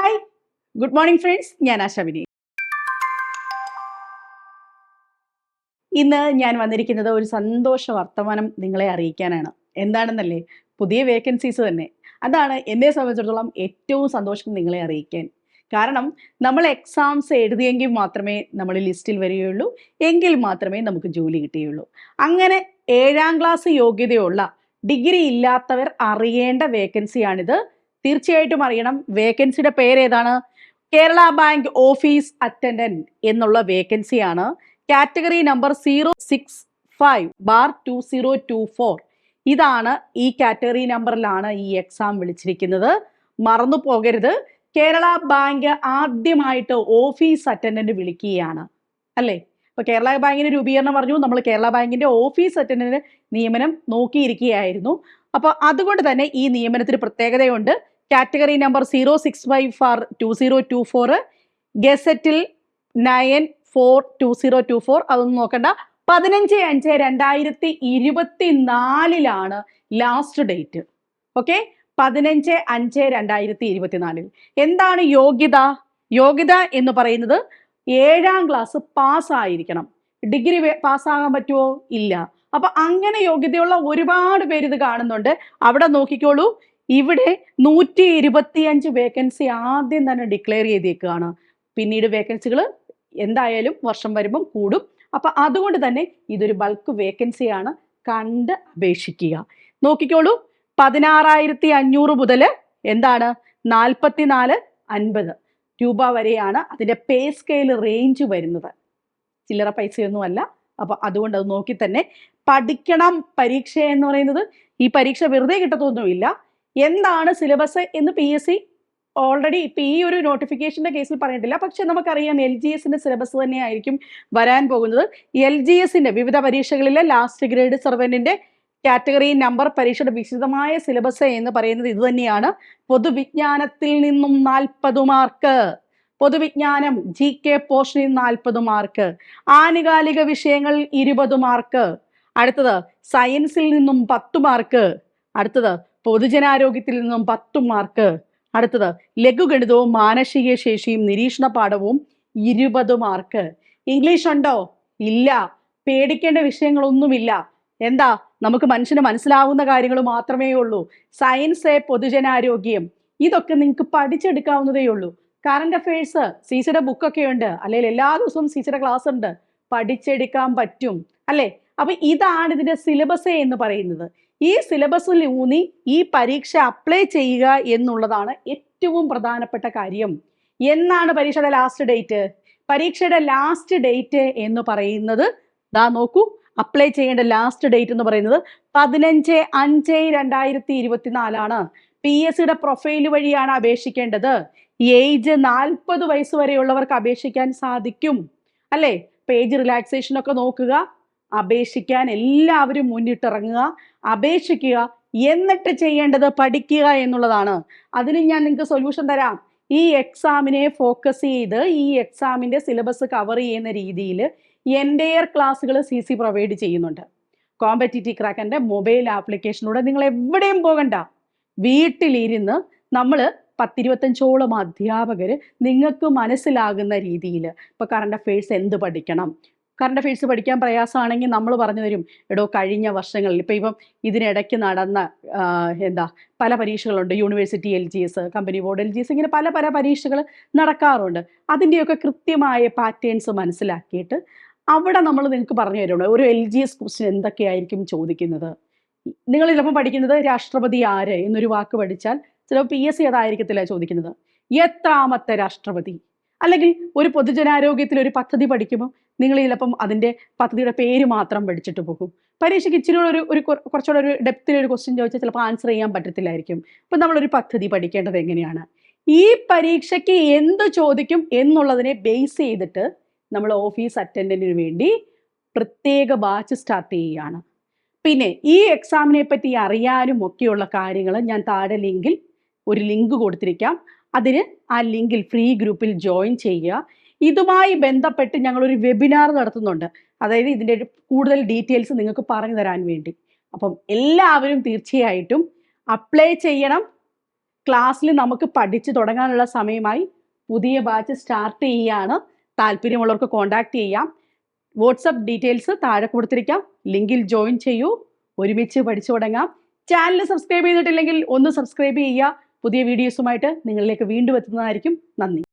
Hi good morning friends ഞാൻ ആശാവിനി ഇന്ന് ഞാൻ വന്നിരിക്കുന്നത് ഒരു സന്തോഷ വർത്തമാനം നിങ്ങളെ അറിയിക്കാനാണ്. എന്താണെന്നല്ലേ? പുതിയ വേക്കൻസീസ് തന്നെ. അതാണ് എന്നെ സംബന്ധിച്ചിടത്തോളം ഏറ്റവും സന്തോഷം നിങ്ങളെ അറിയിക്കാൻ. കാരണം നമ്മൾ എക്സാംസ് എഴുതിയെങ്കിൽ മാത്രമേ നമ്മൾ ലിസ്റ്റിൽ വരികയുള്ളൂ. എങ്കിൽ മാത്രമേ നമുക്ക് ജോലി കിട്ടുകയുള്ളൂ. അങ്ങനെ ഏഴാം ക്ലാസ് യോഗ്യതയുള്ള ഡിഗ്രി ഇല്ലാത്തവർ അറിയേണ്ട വേക്കൻസിയാണിത് തീർച്ചയായിട്ടും അറിയണം. വേക്കൻസിയുടെ പേര് ഏതാണ് കേരള ബാങ്ക് ഓഫീസ് അറ്റൻഡന്റ് എന്നുള്ള വേക്കൻസിയാണ്. Category number zero six five bar two zero two four. ഇതാണ് ഈ കാറ്റഗറി നമ്പറിലാണ് ഈ എക്സാം വിളിച്ചിരിക്കുന്നത്. മറന്നു പോകരുത്. കേരള ബാങ്ക് ആദ്യമായിട്ട് ഓഫീസ് അറ്റൻഡന്റ് വിളിക്കുകയാണ്. അല്ലേ? ഇപ്പൊ കേരള ബാങ്കിന്റെ രൂപീകരണം പറഞ്ഞു. നമ്മൾ കേരള ബാങ്കിന്റെ ഓഫീസ് അറ്റൻഡന്റ് നിയമനം നോക്കിയിരിക്കുകയായിരുന്നു. അപ്പോൾ അതുകൊണ്ട് തന്നെ ഈ നിയമനത്തിന് പ്രത്യേകതയുണ്ട്. Category number zero six five bar two zero two four ഗസറ്റിൽ nine four two zero two four അതൊന്നും നോക്കണ്ട. പതിനഞ്ച് അഞ്ച് രണ്ടായിരത്തി ഇരുപത്തി നാലിലാണ് ലാസ്റ്റ് ഡേറ്റ് ഓക്കെ പതിനഞ്ച് അഞ്ച് രണ്ടായിരത്തി ഇരുപത്തിനാലിൽ എന്താണ് യോഗ്യത? യോഗ്യത എന്ന് പറയുന്നത് ഏഴാം ക്ലാസ് പാസ്സായിരിക്കണം ഡിഗ്രി പാസ്സാകാൻ പറ്റുമോ ഇല്ല. അപ്പൊ അങ്ങനെ യോഗ്യതയുള്ള ഒരുപാട് പേര് ഇത് കാണുന്നുണ്ട്. അവിടെ നോക്കിക്കോളൂ. ഇവിടെ നൂറ്റി ഇരുപത്തിയഞ്ച് വേക്കൻസി ആദ്യം തന്നെ ഡിക്ലെയർ ചെയ്തേക്കുകയാണ് പിന്നീട് വേക്കൻസികൾ എന്തായാലും വർഷം വരുമ്പം കൂടും. അപ്പൊ അതുകൊണ്ട് തന്നെ ഇതൊരു ബൾക്ക് വേക്കൻസിയാണ് കണ്ട് അപേക്ഷിക്കുക. നോക്കിക്കോളൂ. പതിനാറായിരത്തി അഞ്ഞൂറ് മുതൽ എന്താണ്? നാൽപ്പത്തിനാല് അൻപത് രൂപ വരെയാണ് അതിന്റെ പേ സ്കെയിൽ റേഞ്ച് വരുന്നത്. ചില്ലറ പൈസയൊന്നുമല്ല അപ്പൊ അതുകൊണ്ട് അത് നോക്കി തന്നെ പഠിക്കണം പരീക്ഷ എന്ന് പറയുന്നത് ഈ പരീക്ഷ വെറുതെ കിട്ടത്തൊന്നുമില്ല. എന്താണ് സിലബസ് എന്ന് പി എസ് സി ഓൾറെഡി ഇപ്പം ഈ ഒരു നോട്ടിഫിക്കേഷന്റെ കേസിൽ പറഞ്ഞിട്ടില്ല. പക്ഷെ നമുക്കറിയാം എൽ ജി എസിന്റെ സിലബസ് തന്നെയായിരിക്കും വരാൻ പോകുന്നത്. എൽ ജി എസിന്റെ വിവിധ പരീക്ഷകളിലെ ലാസ്റ്റ് ഗ്രേഡ് സർവന്റിന്റെ കാറ്റഗറി നമ്പർ പരീക്ഷയുടെ വിശദമായ സിലബസ് എന്ന് പറയുന്നത് ഇതുതന്നെയാണ് പൊതുവിജ്ഞാനത്തിൽ നിന്നും നാൽപ്പത് മാർക്ക് പൊതുവിജ്ഞാനം ജി കെ പോർഷനിൽ നാൽപ്പത് മാർക്ക് ആനുകാലിക വിഷയങ്ങൾ ഇരുപത് മാർക്ക് അടുത്തത് സയൻസിൽ നിന്നും പത്ത് മാർക്ക് അടുത്തത് പൊതുജനാരോഗ്യത്തിൽ നിന്നും പത്ത് മാർക്ക്. അടുത്തത് ലഘുഗണിതവും മാനസിക ശേഷിയും നിരീക്ഷണ പാഠവും ഇരുപത് മാർക്ക്. ഇംഗ്ലീഷ് ഉണ്ടോ? ഇല്ല. പേടിക്കേണ്ട വിഷയങ്ങളൊന്നുമില്ല. എന്താ? നമുക്ക് മനുഷ്യന് മനസ്സിലാവുന്ന കാര്യങ്ങൾ മാത്രമേ ഉള്ളൂ. സയൻസ് പൊതുജനാരോഗ്യം ഇതൊക്കെ നിങ്ങൾക്ക് പഠിച്ചെടുക്കാവുന്നതേ ഉള്ളൂ. കറണ്ട് അഫയേഴ്സ് സിസിയുടെ ബുക്കൊക്കെ ഉണ്ട്. അല്ലെങ്കിൽ എല്ലാ ദിവസവും സിസിയുടെ ക്ലാസ് ഉണ്ട്. പഠിച്ചെടുക്കാൻ പറ്റും. അല്ലേ? അപ്പൊ ഇതാണ് ഇതിന്റെ സിലബസ് എന്ന് പറയുന്നത്. ഈ സിലബസിൽ ഊന്നി ഈ പരീക്ഷ അപ്ലൈ ചെയ്യുക എന്നുള്ളതാണ് ഏറ്റവും പ്രധാനപ്പെട്ട കാര്യം. എന്നാണ് പരീക്ഷയുടെ ലാസ്റ്റ് ഡേറ്റ് പരീക്ഷയുടെ ലാസ്റ്റ് ഡേറ്റ് എന്ന് പറയുന്നത് ദാ നോക്കൂ അപ്ലൈ ചെയ്യേണ്ട ലാസ്റ്റ് ഡേറ്റ് എന്ന് പറയുന്നത് പതിനഞ്ച് അഞ്ച് രണ്ടായിരത്തി ഇരുപത്തിനാലാണ്. പി എസ് സിയുടെ പ്രൊഫൈൽ വഴിയാണ് അപേക്ഷിക്കേണ്ടത്. ഏജ് നാൽപ്പത് വയസ്സ് വരെയുള്ളവർക്ക് അപേക്ഷിക്കാൻ സാധിക്കും. അല്ലേ? പേജ് റിലാക്സേഷൻ ഒക്കെ നോക്കുക. അപേക്ഷിക്കാൻ എല്ലാവരും മുന്നിട്ടിറങ്ങുക അപേക്ഷിക്കുക എന്നിട്ട് ചെയ്യേണ്ടത് പഠിക്കുക എന്നുള്ളതാണ്. അതിന് ഞാൻ നിങ്ങൾക്ക് സൊല്യൂഷൻ തരാം. ഈ എക്സാമിനെ ഫോക്കസ് ചെയ്ത് ഈ എക്സാമിന്റെ സിലബസ് കവർ ചെയ്യുന്ന രീതിയിൽ എന്റെയർ ക്ലാസ്സുകൾ സി സി പ്രൊവൈഡ് ചെയ്യുന്നുണ്ട്. കോമ്പറ്റിറ്റീവ് ക്രാക്കന്റെ മൊബൈൽ ആപ്ലിക്കേഷനിലൂടെ നിങ്ങൾ എവിടെയും പോകണ്ട. വീട്ടിലിരുന്ന് നമ്മൾ പത്തിരുപത്തഞ്ചോളം അധ്യാപകർ നിങ്ങൾക്ക് മനസ്സിലാകുന്ന രീതിയിൽ. ഇപ്പോൾ കറണ്ട് അഫയേഴ്സ് എന്ത് പഠിക്കണം? കറണ്ട് അഫയേഴ്സ് പഠിക്കാൻ പ്രയാസമാണെങ്കിൽ നമ്മൾ പറഞ്ഞു തരും എടോ കഴിഞ്ഞ വർഷങ്ങളിൽ ഇപ്പം ഇപ്പം ഇതിനിടയ്ക്ക് നടന്ന എന്താ പല പരീക്ഷകളുണ്ട് university L G S company board L G S ഇങ്ങനെ പല പല പരീക്ഷകൾ നടക്കാറുണ്ട്. അതിന്റെയൊക്കെ കൃത്യമായ പാറ്റേൺസ് മനസ്സിലാക്കിയിട്ട് അവിടെ നമ്മൾ നിങ്ങൾക്ക് പറഞ്ഞു തരുന്നത് ഒരു എൽ ജി എസ് ക്വസ്റ്റ്യൻ എന്തൊക്കെയായിരിക്കും ചോദിക്കുന്നത്? നിങ്ങൾ ചിലപ്പോൾ പഠിക്കുന്നത് രാഷ്ട്രപതി ആര് എന്നൊരു വാക്ക് പഠിച്ചാൽ ചിലപ്പോൾ പി എസ് സി അതായിരിക്കത്തില്ല ചോദിക്കുന്നത്. എത്രാമത്തെ രാഷ്ട്രപതി? അല്ലെങ്കിൽ ഒരു പൊതുജനാരോഗ്യത്തിൽ ഒരു പദ്ധതി പഠിക്കുമ്പോൾ നിങ്ങൾ ചിലപ്പം അതിന്റെ പദ്ധതിയുടെ പേര് മാത്രം പഠിച്ചിട്ട് പോകും. പരീക്ഷയ്ക്ക് ഇച്ചിരി ഒരു ഒരു കുറ- കുറച്ചുകൂടെ ഒരു ഡെപ്തിൽ ഒരു ക്വസ്റ്റ്യൻ ചോദിച്ചാൽ ചിലപ്പോൾ ആൻസർ ചെയ്യാൻ പറ്റത്തില്ലായിരിക്കും. അപ്പം നമ്മളൊരു പദ്ധതി പഠിക്കേണ്ടത് എങ്ങനെയാണ്? ഈ പരീക്ഷയ്ക്ക് എന്ത് ചോദിക്കും എന്നുള്ളതിനെ ബേസ് ചെയ്തിട്ട് നമ്മൾ ഓഫീസ് അറ്റൻഡന്റിന് വേണ്ടി പ്രത്യേക ബാച്ച് സ്റ്റാർട്ട് ചെയ്യുകയാണ്. പിന്നെ ഈ എക്സാമിനെ പറ്റി അറിയാനും ഒക്കെയുള്ള കാര്യങ്ങൾ ഞാൻ താഴെ ലിങ്കിൽ ഒരു ലിങ്ക് കൊടുത്തിരിക്കാം. അതിന് ആ ലിങ്കിൽ ഫ്രീ ഗ്രൂപ്പിൽ ജോയിൻ ചെയ്യുക. ഇതുമായി ബന്ധപ്പെട്ട് ഞങ്ങൾ ഒരു വെബിനാർ നടത്തുന്നുണ്ട്. അതായത് ഇതിന്റെ കൂടുതൽ ഡീറ്റെയിൽസ് നിങ്ങൾക്ക് പറഞ്ഞു തരാൻ വേണ്ടി. അപ്പം എല്ലാവരും തീർച്ചയായിട്ടും അപ്ലൈ ചെയ്യണം. ക്ലാസ്സിൽ നമുക്ക് പഠിച്ചു തുടങ്ങാനുള്ള സമയമായി പുതിയ ബാച്ച് സ്റ്റാർട്ട് ചെയ്യുകയാണ് താല്പര്യമുള്ളവർക്ക് കോൺടാക്ട് ചെയ്യാം. വാട്സപ്പ് ഡീറ്റെയിൽസ് താഴെ കൊടുത്തിരിക്കാം. ലിങ്കിൽ ജോയിൻ ചെയ്യൂ. ഒരുമിച്ച് പഠിച്ചു തുടങ്ങാം. ചാനൽ സബ്സ്ക്രൈബ് ചെയ്തിട്ടില്ലെങ്കിൽ ഒന്ന് സബ്സ്ക്രൈബ് ചെയ്യുക. പുതിയ വീഡിയോസുമായിട്ട് നിങ്ങളിലേക്ക് വീണ്ടും എത്തുന്നതായിരിക്കും. നന്ദി.